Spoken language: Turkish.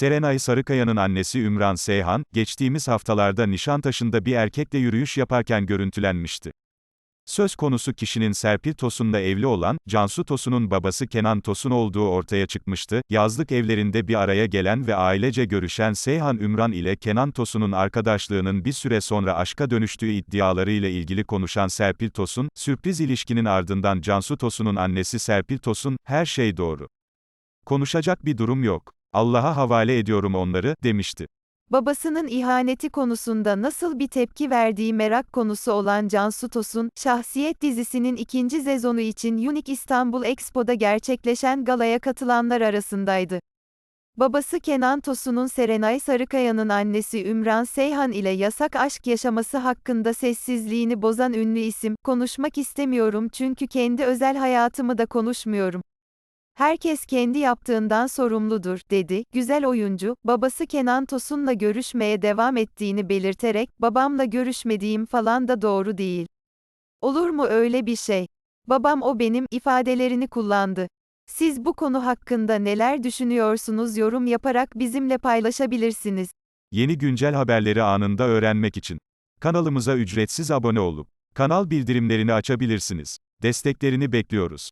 Serenay Sarıkaya'nın annesi Ümran Seyhan, geçtiğimiz haftalarda Nişantaşı'nda bir erkekle yürüyüş yaparken görüntülenmişti. Söz konusu kişinin Serpil Tosun'la evli olan, Cansu Tosun'un babası Kenan Tosun olduğu ortaya çıkmıştı. Yazlık evlerinde bir araya gelen ve ailece görüşen Seyhan Ümran ile Kenan Tosun'un arkadaşlığının bir süre sonra aşka dönüştüğü iddialarıyla ilgili konuşan Serpil Tosun, sürpriz ilişkinin ardından Cansu Tosun'un annesi Serpil Tosun, her şey doğru. Konuşacak bir durum yok. Allah'a havale ediyorum onları, demişti. Babasının ihaneti konusunda nasıl bir tepki verdiği merak konusu olan Cansu Tosun, Şahsiyet dizisinin ikinci sezonu için Unique İstanbul Expo'da gerçekleşen galaya katılanlar arasındaydı. Babası Kenan Tosun'un Serenay Sarıkaya'nın annesi Ümran Seyhan ile yasak aşk yaşaması hakkında sessizliğini bozan ünlü isim, konuşmak istemiyorum çünkü kendi özel hayatımı da konuşmuyorum. Herkes kendi yaptığından sorumludur, dedi. Güzel oyuncu, babası Kenan Tosun'la görüşmeye devam ettiğini belirterek, babamla görüşmediğim falan da doğru değil. Olur mu öyle bir şey? Babam o benim, ifadelerini kullandı. Siz bu konu hakkında neler düşünüyorsunuz yorum yaparak bizimle paylaşabilirsiniz. Yeni güncel haberleri anında öğrenmek için kanalımıza ücretsiz abone olup kanal bildirimlerini açabilirsiniz. Desteklerini bekliyoruz.